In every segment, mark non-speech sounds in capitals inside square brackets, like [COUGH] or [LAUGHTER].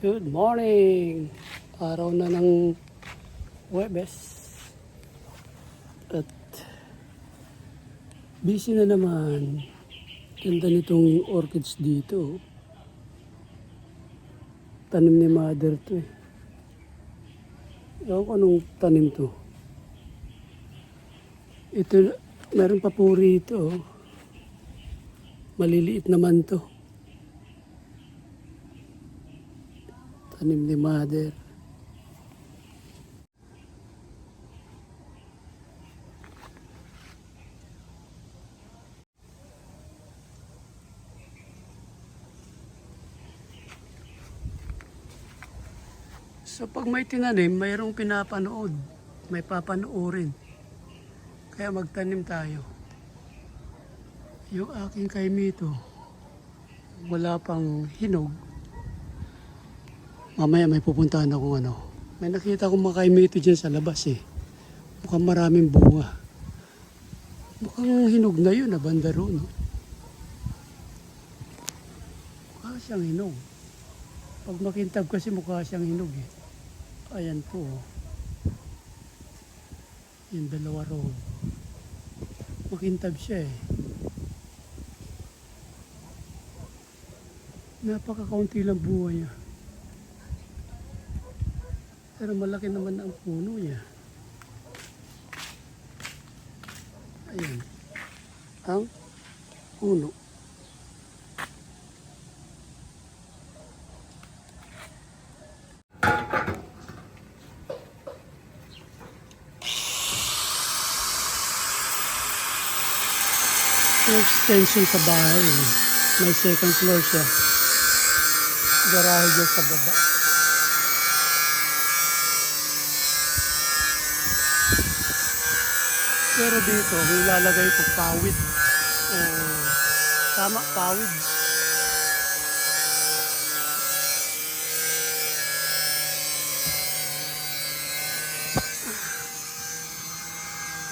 Good morning! Araw na ng Webes. At busy na naman. Ganda nitong orchids dito. Tanim ni mother to eh. Ewan ko anong tanim to. Ito, meron pa po rito. Maliliit naman to. Tanim ni mother. So pag may tinanim, mayroong pinapanood. May papanoorin. Kaya magtanim tayo. Yung aking kaimito, wala pang hinog. Mamaya may pupuntahan akong ano. May nakita akong mga kaimito dyan sa labas eh. Mukhang maraming bunga. Mukhang hinog na yun, na banda roon. No? Mukha siyang hinog. Pag makintab kasi mukha siyang hinog eh. Ayan po. oh. Yung dalawa roon. Makintab siya eh. Napaka-kaunti lang buhay niya. Pero malaki naman ang puno niya. Ayan. Ang puno. Yung extension sa bahay. May second floor siya. Garahe dyan sa baba. Pero dito, ilalagay ko pawid. Oh, tama, pawid.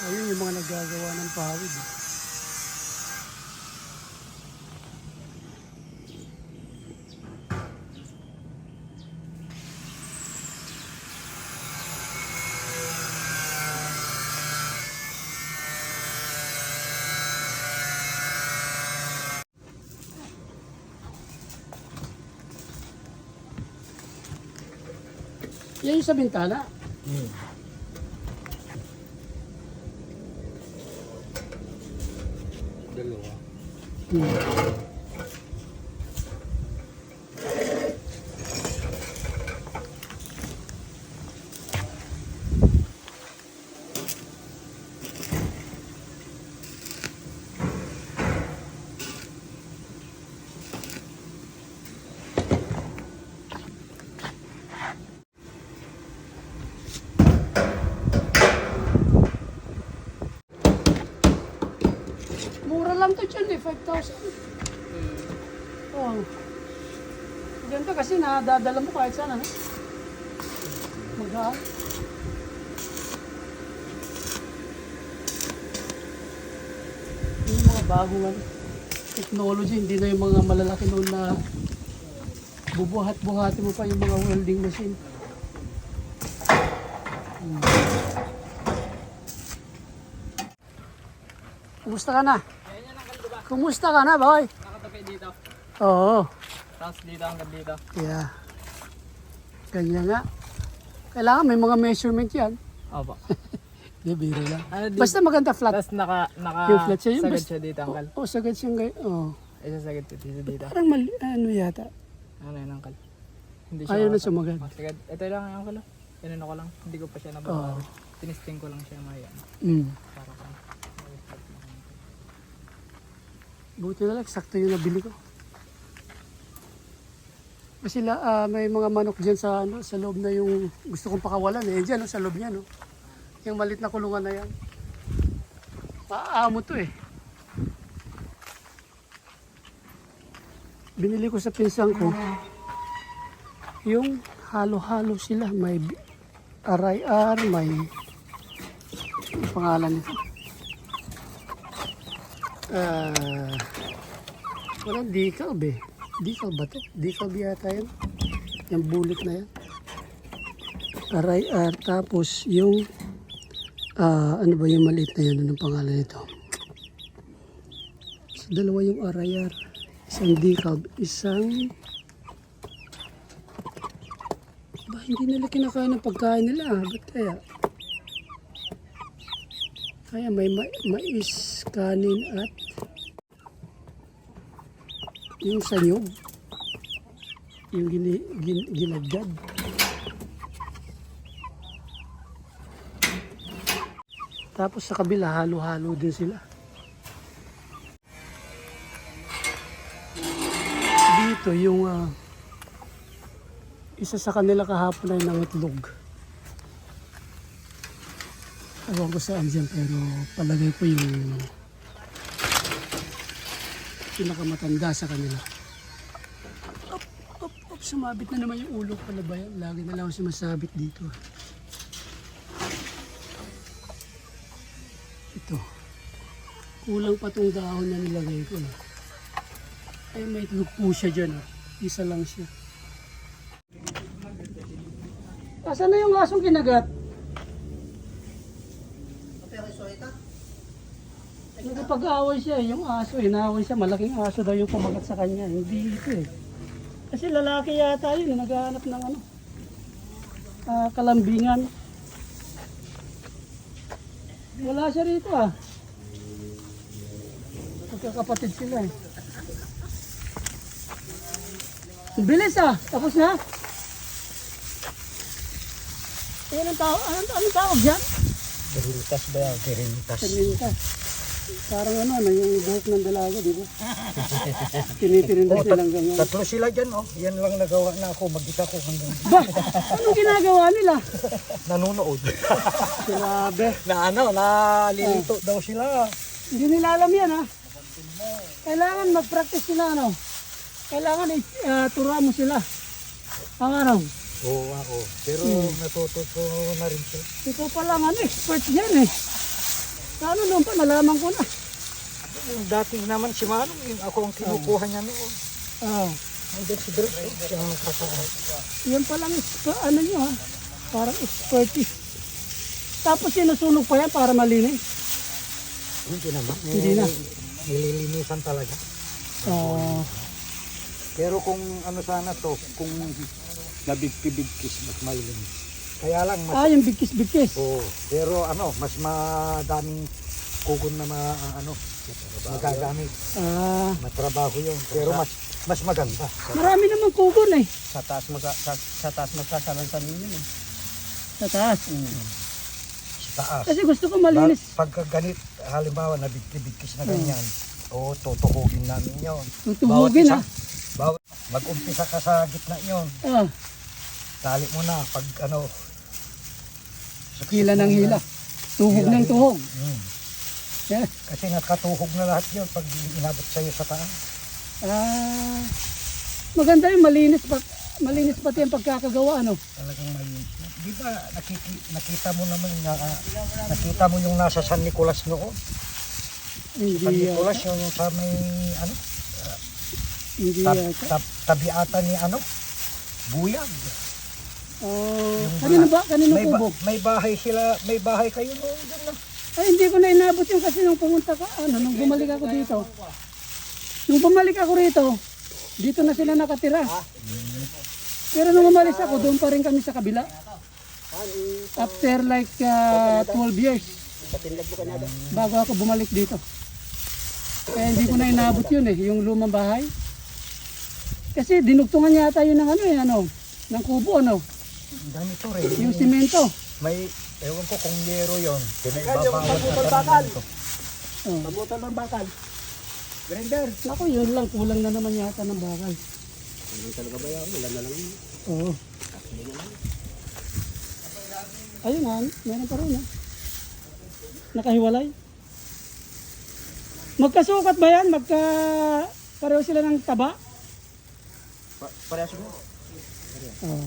Ayun yung mga nagagawa ng pawid. eh. Yung sa bintana. Dalawa. Hmm. To dyan eh, 5,000. Oh. Ganito kasi nadadala mo kahit saan, ano? Magaan. Yung mga bagong ano, technology, hindi na yung mga malalaki noon na bubuhat-buhati mo pa yung mga welding machine. Hmm. Kumusta ka na? Kumusta ka na, boy? Nakatabi dito. Oo. Tapos dito hanggang dito. Yeah. Ganyan nga. Kailangan may mga measurement yan. Opo. [LAUGHS] Di, biro lang. Ano? Basta maganda flat. Tapos naka, naka Yung flat siya, yung sagad basta- siya dito, angkal. Oo, oh, sagad siyang gay. Oo. Isa sagad siya dito, dito. Parang mali, ano yata. Ano yun, angkal? Hindi Ayaw na sumagad. Oh, sagad. Ito lang, angkal. oh. Ganun ako lang. Hindi ko pa siya nababawi. Tinisting ko lang siya may ano. Mm. Para Buti na lang, sakto yung nabili ko. Kasi la, ah, may mga manok dyan sa, ano, sa loob na yung gusto kong pakawalan. Eh, dyan, no, sa loob niya, no. Yung malit na kulungan na yan. Maaamo to eh. Binili ko sa pinsan ko. Yung halo-halo sila. May RIR, may ang pangalan nito. Ah, walang decal be. Decal ba to? Decal ba yata yun? Yung bullet na yan. RIR. Tapos yung, ah, ano ba yung maliit na yan? Anong pangalan nito? So, dalawa yung RIR. Isang decalb, isang... Ba, hindi nila kinakain ng pagkain nila. ah. Ba't kaya? Kaya may ma- mais, kanin at yung sanyog. Yung gini, gin, ginagad. Tapos sa kabila, halo-halo din sila. Dito, yung ah, isa sa kanila kahapon ay nangitlog. Ewan ko saan dyan, pero palagay ko yung pinakamatanda sa kanila. Up, up, up, sumabit na naman yung ulo pala ba yan? Lagi na lang ako sumasabit dito. Ito. Kulang pa tong dahon na nilagay ko. No? Ay, may po siya dyan. Oh. Isa lang siya. Asan na yung asong kinagat? Nagpag-away siya, yung aso, inaway siya, malaking aso daw yung kumagat sa kanya. Hindi ito eh. Kasi lalaki yata yun, eh, naghahanap ng ano, ah, kalambingan. Wala siya rito ah. Magkakapatid sila eh. Ang Bilis ah, tapos na. Eh, anong tawag, anong, anong tawag dyan? Kirintas ba yan? Kirintas. Tirinta. Parang ano, ano, yung buhok ng dalaga, di ba? [LAUGHS] Tinitirinta Oh, silang ganyan. Tatlo sila dyan, oh. Yan lang nagawa na ako. Mag-isa ko hanggang [LAUGHS] Ba, anong ginagawa nila? [LAUGHS] nanonood. Grabe. na ano, nalilito daw sila. Hindi nila alam yan, ha? Kailangan mag-practice sila, ano? Kailangan uh, turuan mo sila. Ang ano? Oo, ako. Pero natututo na rin sila. Ito pa lang, ano, expert yan, eh. Ano noon pa, nalaman ko na. Yung dating naman si Manong, yung ako ang kinukuha niya noon. Ah, Hanggang si Direk, oh, siya ang kakaan. yan pa lang, exper- ano nyo, ha? Parang expertise. Tapos sinusunog pa yan para malinis. Hindi naman. Hindi na. Nililinisan talaga. Ah, Pero kung ano sana to, kung nabigki-bigkis, mas malinis. Kaya lang, mas ah, yung bigkis-bigkis. Oo. Pero ano, mas madaming kugon na ma, ano, magagamit. Ah, Matrabaho yun. Pero mas mas maganda. marami naman kugon eh. Sa taas maga, sa, sa taas magkasalansan yun eh. Sa taas. Sa taas. Kasi gusto ko malinis. Pag, pagka ganit, halimbawa nabigkibigkis na ganyan, o tutukugin namin yun. Tutuhugin isa, ah. Bawat, mag-umpisa ka sa gitna yun. Ah, Tali mo na pag ano. hila ng hila. Tuhog ng tuhog. Hmm. Yeah. Kasi nakatuhog na lahat yun pag inabot sa'yo sa taas. Ah, maganda yung malinis pa malinis pati ang pagkakagawa ano. Talagang malinis. Di ba nakiki, nakita mo naman na ah, nakita mo yung nasa San Nicolas noon? San Hindi uh, Nicolas yung sa may ano hindi tab, yata. tab, tabi ata ni ano Buyag. Oh, Yung kanino ba? Kanino may, ba- kubo? may bahay sila, may bahay kayo noon doon na. Ay, hindi ko na inabot yung kasi nung pumunta ka, ano, nung bumalik ako dito. Nung bumalik ako rito, dito na sila nakatira. Pero nung umalis ako, doon pa rin kami sa kabila. After like uh, 12 years. Bago ako bumalik dito. Kaya hindi ko na inabot yun eh, yung lumang bahay. Kasi dinugtungan yata yun ng ano eh, ano, ng kubo ano, Ang Ganito rin. yung simento. May, ewan ko kung yero yun. Pinaibabawan na bakal. Oh. Pabutan ng bakal. Grinder. Ako yun lang, kulang na naman yata ng bakal. Hindi talaga ba yan? Wala na lang yun. Oo. Ayun nga, meron pa rin. ah. Nakahiwalay. Magkasukat ba yan? Magka... Pareho sila ng taba? Pa, parehas mo? Oo.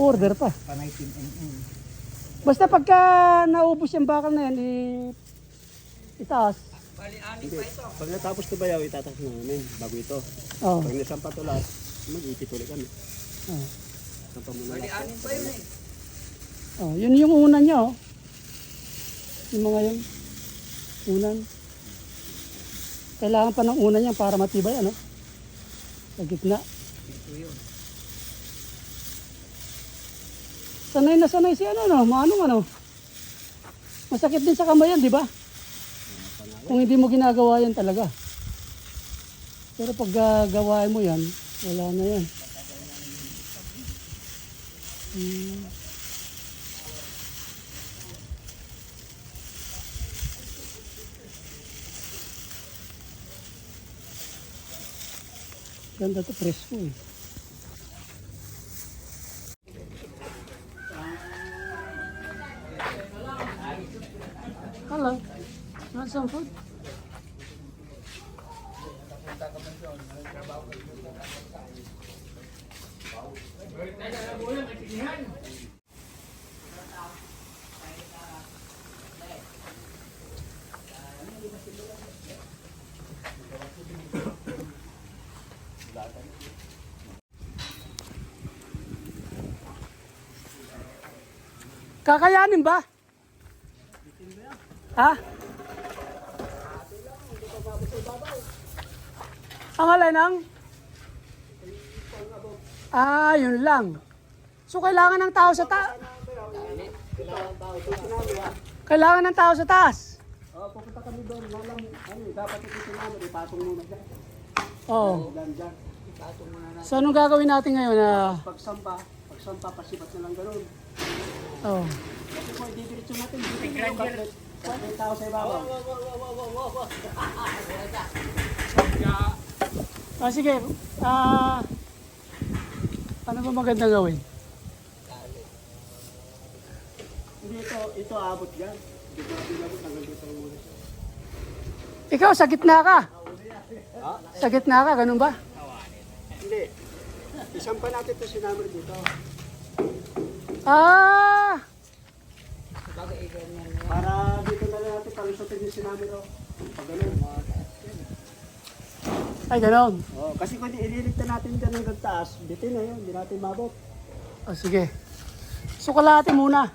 Order pa. Pa 19 mm. Basta pagka naubos yung bakal na yan, i... itaas. Hindi. Pag natapos na bayaw, itatak na namin bago ito. Oh. Pag nasampa to lahat, mag-ipit ulit kami. Oh. Sampa muna lahat. Oh, yun yung unan niya, oh. Yung mga yun. Unan. Kailangan pa ng unan niya para matibay, ano? Sa gitna. Sanay na sanay si ano, no? Manong ano? Masakit din sa kamay yan, di ba? Kung hindi mo ginagawa yan talaga. Pero pag ah, gawain mo yan, wala na yan. Hmm. Ganda to, presko eh. Hello. Want some food? Kakayanin ba? Ha? Ang alay ng? Ah, yun lang. So, kailangan ng tao sa ta... Kailangan ng tao sa taas. Oh, pupunta kami doon. Walang, ano, dapat ito namin, ipatong muna dyan. Oo. Oh. So, anong gagawin natin ngayon? Ah, Pagsampa, pagsampa, pasipat na lang ganun. Oh. Ididiretso natin. May sa ibabaw. Ah, sige. Ah, ano ba maganda gawin? Hindi ito, ito muna siya. Ikaw, sa gitna ka. Sa gitna ka, ganun ba? Hindi. Isampa natin ito sinamar dito. Ah! Para dito na lang natin palusutin yung sinamar. Oh. Pag ganun. Ay, ganun. Oh, kasi kung ililigtan natin dyan hanggang taas, dito na yun, hindi natin mabot. O, sige. So, kalahati muna.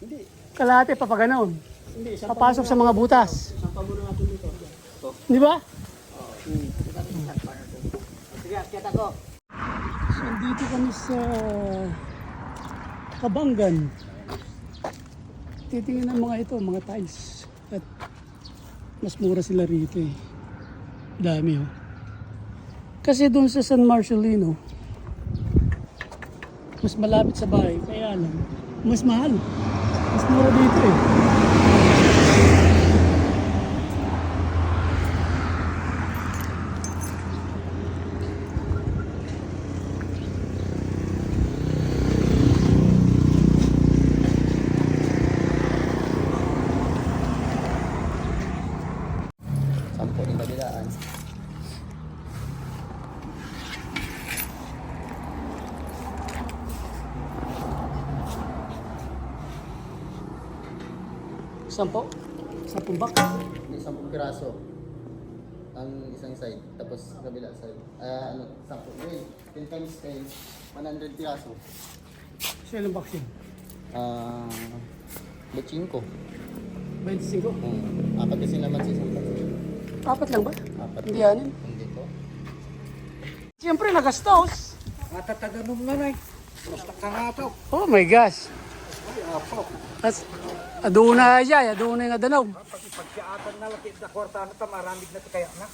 Hindi. Kalahati, papaganon. Hindi, isampa Papasok sa mga butas. Isampa muna natin dito. Ito. Di ba? Sige, akyat ako. So, dito kami sa Kabangan. Titingin ng mga ito, mga tiles. At mas mura sila rito eh. Dami oh. Kasi doon sa San Marcelino, mas malapit sa bahay, kaya lang, mas mahal. Mas mura dito eh. Sampo? Sampung box? Hindi, sampung piraso. Ang isang side, tapos kabila side. Ah, ano, sampo. Well, 10 times 10, 100 piraso. So, ilang box yun? Ah, uh, 5. 25? Hmm. Apat kasi naman sa isang box. Apat lang ba? Apat. Hindi anin. Hindi to. Siyempre, nagastos. Matataganong na eh. Basta kangato. Oh my gosh. Ay, apo. As, aduna siya, aduna nga danaw. Pag na laki na kwarta na ta, maramig na ta kaya na.